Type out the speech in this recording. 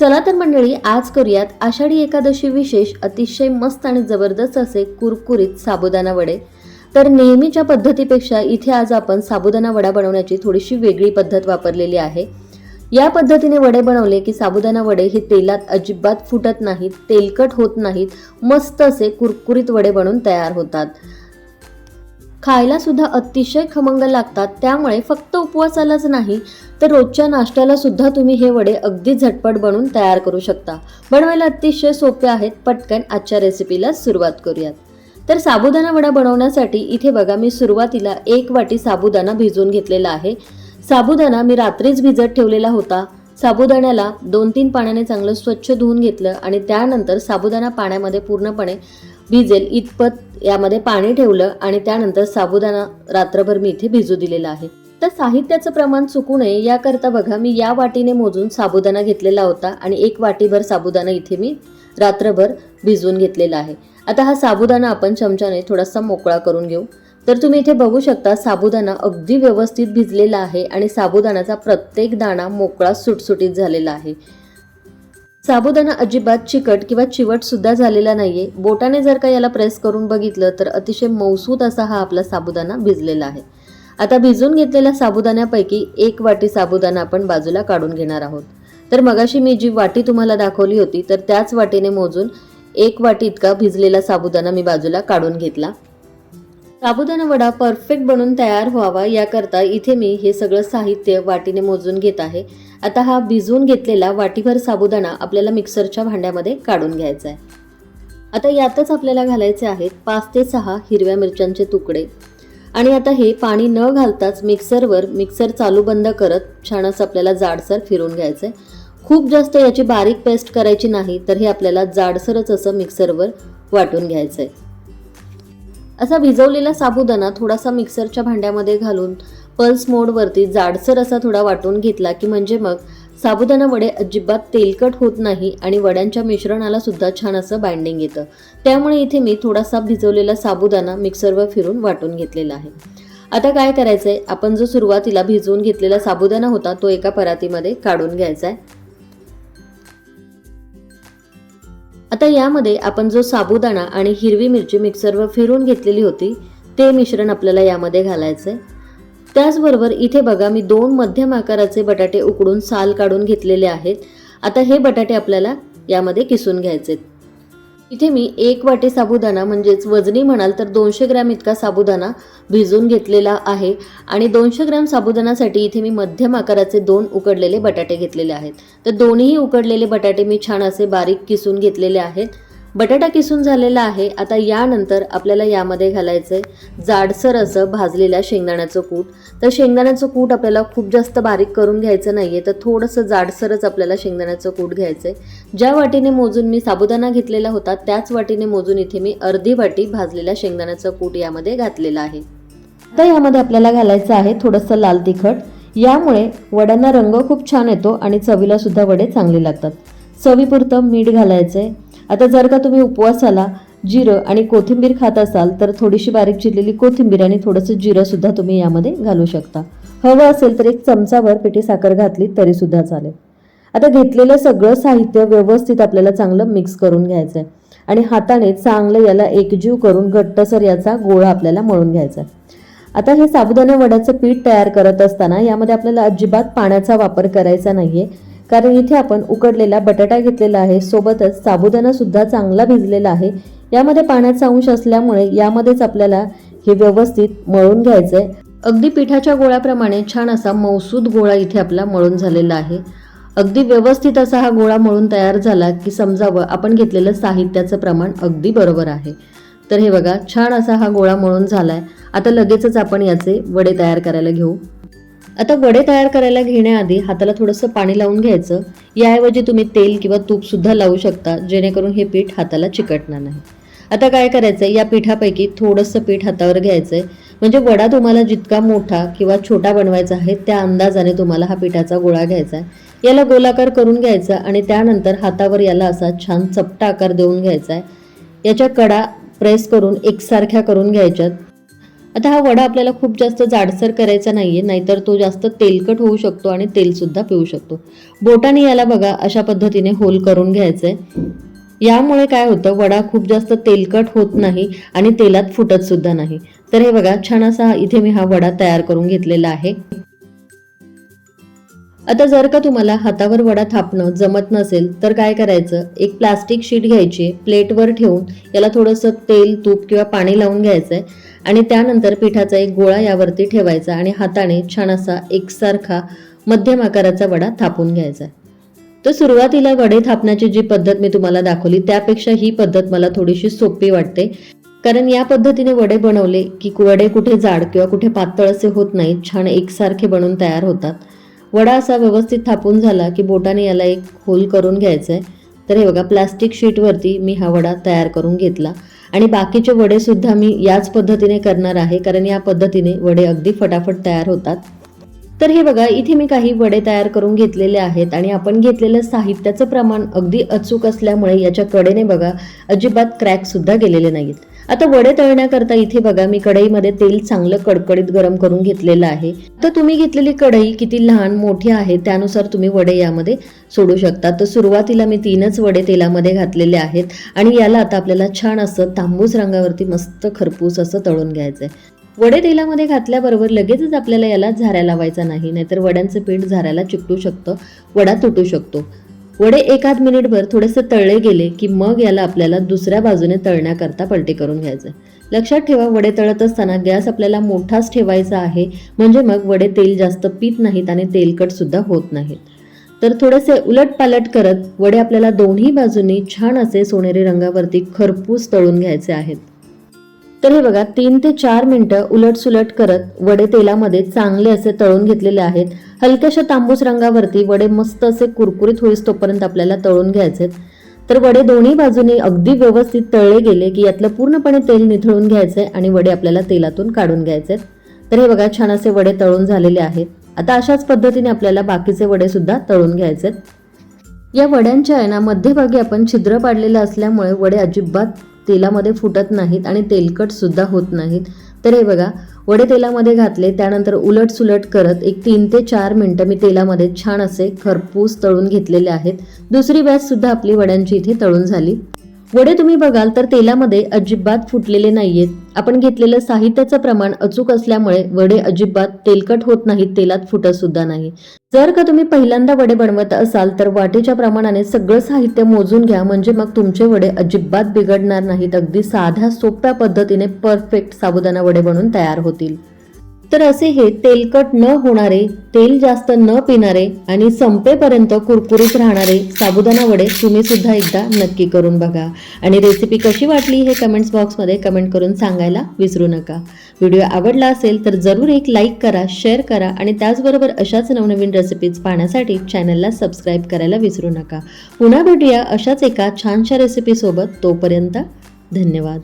चला तर मंडळी आज करूयात आषाढी एकादशी विशेष अतिशय मस्त आणि जबरदस्त असे कुरकुरीत साबुदाणा वडे. तर नेहमीच्या पद्धतीपेक्षा इथे आज आपण साबुदाणा वडा बनवण्याची थोडीशी वेगळी पद्धत वापरलेली आहे. या पद्धतीने वडे बनवले की साबुदाणा वडे हे तेलात अजिबात फुटत नाहीत तेलकट होत नाहीत मस्त असे कुरकुरीत वडे बनून तयार होतात. खायला सुद्धा अतिशय खमंग लागतात. त्यामुळे फक्त उपवासालाच नाही तर रोजच्या नाश्त्याला सुद्धा तुम्ही हे वडे अगदी झटपट बनवून तयार करू शकता. बनवायला अतिशय सोपे आहेत. पटकन आजच्या रेसिपीला सुरुवात करूयात. तर साबुदाणा वडा बनवण्यासाठी इथे बघा मी सुरुवातीला एक वाटी साबुदाणा भिजवून घेतलेला आहे. साबुदाणा मी रात्रीच भिजत ठेवलेला होता. साबुदाण्याला दोन तीन पाण्याने चांगलं स्वच्छ धुवून घेतलं आणि त्यानंतर साबुदाणा पाण्यामध्ये पूर्णपणे भिजेल इतपत यामध्ये पाणी ठेवलं आणि त्यानंतर साबुदाणा रात्रभर मी इथे भिजू दिलेला आहे. तर साहित्याचं प्रमाण चुकू नये याकरता बघा मी या वाटीने मोजून साबुदाणा घेतलेला होता आणि एक वाटीभर साबुदाणा इथे मी रात्रभर भिजवून घेतलेला आहे. आता हा साबुदाणा आपण चमच्याने थोडासा मोकळा करून घेऊ. तर तुम्ही इथे बघू शकता साबुदाणा अगदी व्यवस्थित भिजलेला आहे आणि साबुदाण्याचा प्रत्येक दाणा मोकळा सुटसुटीत झालेला आहे. साबुदाणा अजिबात चिकट किंवा चिवट सुद्धा झालेला नाहीये. बोटाने जर का याला प्रेस करून बघितलं तर अतिशय मौसूत असा हा आपला साबुदाणा भिजलेला आहे. आता भिजून घेतलेल्या साबुदाण्यापैकी एक वाटी साबुदाणा आपण बाजूला काढून घेणार आहोत. तर मगाशी मी जी वाटी तुम्हाला दाखवली होती तर त्याच वाटीने मोजून एक वाटी इतका भिजलेला साबुदाणा मी बाजूला काढून घेतला. साबुदाणा वडा परफेक्ट बनून तयार व्हावा याकरता इथे मी हे सगळं साहित्य वाटीने मोजून घेत आहे. आता हा भिजवून घेतलेला वाटीभर साबुदाणा आपल्याला मिक्सरच्या भांड्यामध्ये काढून घ्यायचा आहे. आता यातच आपल्याला घालायचे आहेत पाच ते सहा हिरव्या मिरच्यांचे तुकडे. आणि आता हे पाणी न घालताच मिक्सरवर मिक्सर चालू बंद करत छान असं आपल्याला जाडसर फिरून घ्यायचं आहे खूप जास्त याची बारीक पेस्ट करायची नाही तर हे आपल्याला जाडसरच असं मिक्सरवर वाटून घ्यायचं आहे असा भिजवलेला साबुदाणा थोडासा मिक्सरच्या भांड्यामध्ये घालून पल्स मोडवरती जाडसर असा थोडा वाटून घेतला की म्हणजे मग साबुदाणा वडे अजिबात तेलकट होत नाही आणि वड्यांच्या मिश्रणाला सुद्धा छान असं बाइंडिंग येतं. त्यामुळे इथे मी थोडासा भिजवलेला साबुदाणा मिक्सरवर फिरून वाटून घेतलेला आहे. आता काय करायचं आहे आपण जो सुरुवातीला भिजवून घेतलेला साबुदाणा होता तो एका परातीमध्ये काढून घ्यायचा आहे आता यामध्ये आपण जो साबुदाणा आणि हिरवी मिरची मिक्सरवर फिरून घेतलेली होती ते मिश्रण आपल्याला यामध्ये घालायचं आहे त्याचबरोबर इथे बघा मी दोन मध्यम आकाराचे बटाटे उकडून साल काढून घेतलेले आहेत. आता हे बटाटे आपल्याला यामध्ये किसून घ्यायचे इथे मी एक वाटे साबुदाणा म्हणजेच वजनी म्हणाल तर दोनशे ग्रॅम इतका साबुदाणा भिजून घेतलेला आहे. आणि दोनशे ग्रॅम साबुदाणासाठी इथे मी मध्यम आकाराचे दोन उकडलेले बटाटे घेतलेले आहेत. तर दोन्ही उकडलेले बटाटे मी छान असे बारीक किसून घेतलेले आहेत. बटाटा किसून झालेला आहे. आता यानंतर आपल्याला यामध्ये घालायचं आहे जाडसर असं भाजलेल्या शेंगदाण्याचं कूट. तर शेंगदाण्याचं कूट आपल्याला खूप जास्त बारीक करून घ्यायचं नाही आहे तर थोडंसं जाडसरच आपल्याला शेंगदाण्याचं कूट घ्यायचं आहे ज्या वाटीने मोजून मी साबुदाणा घेतलेला होता त्याच वाटीने मोजून इथे मी अर्धी वाटी भाजलेल्या शेंगदाण्याचं कूट यामध्ये घातलेलं आहे. आता यामध्ये आपल्याला घालायचं आहे थोडंसं लाल तिखट. यामुळे वड्यांना रंग खूप छान येतो आणि चवीला सुद्धा वडे चांगले लागतात. चवीपुरतं मीठ घालायचं आहे आता जर का तुम्ही उपवासाला जिरं आणि कोथिंबीर खात असाल तर थोडीशी बारीक चिरलेली कोथिंबीर आणि थोडंसं जिरंसुद्धा तुम्ही यामध्ये घालू शकता. हवं असेल तर एक चमचावर पिठी साखर घातली तरीसुद्धा चालेल. आता घेतलेलं सगळं साहित्य व्यवस्थित आपल्याला चांगलं मिक्स करून घ्यायचं आहे आणि हाताने चांगलं याला एकजीव करून घट्टसर याचा गोळा आपल्याला मळून घ्यायचा आहे आता हे साबुदाणा वड्याचं पीठ तयार करत असताना यामध्ये आपल्याला अजिबात पाण्याचा वापर करायचा नाही आहे कारण इथे आपण उकडलेला बटाटा घेतलेला आहे सोबतच साबुदाणा सुद्धा चांगला भिजलेला आहे. यामध्ये पाण्याचा अंश असल्यामुळे यामध्येच आपल्याला हे व्यवस्थित मळून घ्यायचं आहे अगदी पिठाच्या गोळ्याप्रमाणे छान असा मौसूद गोळा इथे आपला मळून झालेला आहे. अगदी व्यवस्थित असा हा गोळा मळून तयार झाला की समजावं आपण घेतलेलं साहित्याचं प्रमाण अगदी बरोबर आहे. तर हे बघा छान असा हा गोळा मळून झाला आहे आता लगेचच आपण याचे वडे तयार करायला घेऊ. आता वडे तयार करायला घेण्याआधी हाताला थोडंसं पाणी लावून घ्यायचं. याऐवजी तुम्ही तेल किंवा तूपसुद्धा लावू शकता जेणेकरून हे पीठ हाताला चिकटणार नाही. आता काय करायचंय? या पिठापैकी थोडंसं पीठ हातावर घ्यायचं आहे म्हणजे वडा तुम्हाला जितका मोठा किंवा छोटा बनवायचा आहे त्या अंदाजाने तुम्हाला हा पिठाचा गोळा घ्यायचा आहे याला गोलाकार करून घ्यायचा आणि त्यानंतर हातावर याला असा छान चपटा आकार देऊन घ्यायचा आहे याच्या कडा प्रेस करून एकसारख्या करून घ्यायच्यात. आता हा वडा आपल्याला खूप जास्त जाडसर करायचा नाहीये नाहीतर तो जास्त तेलकट होऊ शकतो आणि तेलसुद्धा पिऊ शकतो. बोटाने याला बघा अशा पद्धतीने होल करून घ्यायचंय. यामुळे काय होतं वडा खूप जास्त तेलकट होत नाही आणि तेलात फुटत सुद्धा नाही. तर हे बघा छान असा इथे मी हा वडा तयार करून घेतलेला आहे. आता जर का तुम्हाला हातावर वडा थापणं जमत नसेल तर काय करायचं? एक प्लास्टिक शीट घ्यायची प्लेटवर ठेवून याला थोडंसं तेल तूप किंवा पाणी लावून घ्यायचं आहे आणि त्यानंतर पिठाचा एक गोळा यावरती ठेवायचा आणि हाताने छान असा एकसारखा मध्यम आकाराचा वडा थापून घ्यायचा. तर सुरुवातीला वडे थापण्याची जी पद्धत मी तुम्हाला दाखवली त्यापेक्षा ही पद्धत मला थोडीशी सोपी वाटते. कारण या पद्धतीने वडे बनवले की वडे कुठे जाड किंवा कुठे पातळ असे होत नाहीत छान एकसारखे बनून तयार होतात. वडा असा व्यवस्थित थापून झाला की बोटाने याला एक होल करून घ्यायचं आहे तर हे बघा प्लास्टिक शीटवरती मी हा वडा तयार करून घेतला. आणि बाकीचे वडेसुद्धा मी याच पद्धतीने करणार आहे कारण या पद्धतीने वडे अगदी फटाफट तयार होतात. तर हे बघा इथे मी काही वडे तयार करून घेतलेले आहेत आणि आपण घेतलेलं साहित्याचं प्रमाण अगदी अचूक असल्यामुळे याच्या कडेने बघा अजिबात क्रॅकसुद्धा गेलेले नाहीत. आता वडे तळण्याकरता इथे बघा मी कढईमध्ये तेल चांगलं कडकडीत गरम करून घेतलेलं आहे. तर तुम्ही घेतलेली कढई किती लहान मोठी आहे त्यानुसार तुम्ही वडे यामध्ये सोडू शकता. तर सुरुवातीला मी तीनच वडे तेलामध्ये घातलेले आहेत आणि याला आता आपल्याला छान असं तांबूस रंगावरती मस्त खरपूस असं तळून घ्यायचं आहे वडे तेलामध्ये घातल्याबरोबर लगेचच आपल्याला याला झाऱ्या लावायचा नाही नाहीतर वड्यांचं पीठ झाऱ्याला चिकटू शकतं वडा तुटू शकतो. वडे एकाद मिनिटभर थोडेसे तळले गेले की मग याला आपल्याला दुसऱ्या बाजूने तळण्याकरता पलटी करून घ्यायचं लक्षात ठेवा वडे तळत असताना गॅस आपल्याला मोठाच ठेवायचा आहे म्हणजे मग वडे तेल जास्त पित नाहीत आणि तेलकट सुद्धा होत नाहीत. तर थोडेसे उलट पालट करत वडे आपल्याला दोन्ही बाजूंनी छान असे सोनेरी रंगावरती खरपूस तळून घ्यायचे आहेत. तर हे बघा तीन ते चार मिनटं उलटसुलट करत वडे तेलामध्ये चांगले असे तळून घेतलेले आहेत. हलक्याशा तांबूस रंगावरती वडे मस्त असे कुरकुरीत होईस तोपर्यंत आपल्याला तळून घ्यायचे तर वडे दोन्ही बाजूनी अगदी व्यवस्थित तळले गेले की यातलं पूर्णपणे तेल निथळून घ्यायचंय आणि वडे आपल्याला तेलातून काढून घ्यायचे तर हे बघा छान असे वडे तळून झालेले आहेत. आता अशाच पद्धतीने आपल्याला बाकीचे वडे सुद्धा तळून घ्यायचे या वड्यांच्या आहे ना मध्यभागी आपण छिद्र पाडलेलं असल्यामुळे वडे अजिबात तेलामध्ये फुटत नाहीत आणि तेलकट सुद्धा होत नाहीत. तर हे बघा वडे तेलामध्ये घातले त्यानंतर उलट सुलट करत एक तीन ते चार मिनटं मी तेलामध्ये छान असे खरपूस तळून घेतलेले आहेत. दुसरी बॅच सुद्धा आपली वड्यांची इथे तळून झाली. वडे तुम्ही बघाल तर तेलामध्ये अजिबात फुटलेले नाहीयेत. आपण घेतलेलं साहित्याचं प्रमाण अचूक असल्यामुळे वडे अजिबात तेलकट होत नाहीत तेलात फुटत सुद्धा नाही. जर का तुम्ही पहिल्यांदा वडे बनवत असाल तर वाटेच्या प्रमाणाने सगळं साहित्य मोजून घ्या म्हणजे मग तुमचे वडे अजिबात बिघडणार नाहीत. अगदी साध्या सोप्या पद्धतीने परफेक्ट साबुदाणा वडे बनून तयार होतील. तर असे हे तेलकट न होणारे तेल जास्त न पिणारे आणि संपेपर्यंत कुरकुरीत राहणारे साबुदाणा वडे तुम्ही सुद्धा एकदा नक्की करून बघा. आणि रेसिपी कशी वाटली हे कमेंट्स बॉक्समध्ये कमेंट करून सांगायला विसरू नका. व्हिडिओ आवडला असेल तर जरूर एक लाईक करा शेअर करा आणि त्याचबरोबर अशाच नवनवीन रेसिपीज पाहण्यासाठी चॅनलला सबस्क्राईब करायला विसरू नका. पुन्हा भेटूया अशाच एका छानशा रेसिपीसोबत तोपर्यंत धन्यवाद.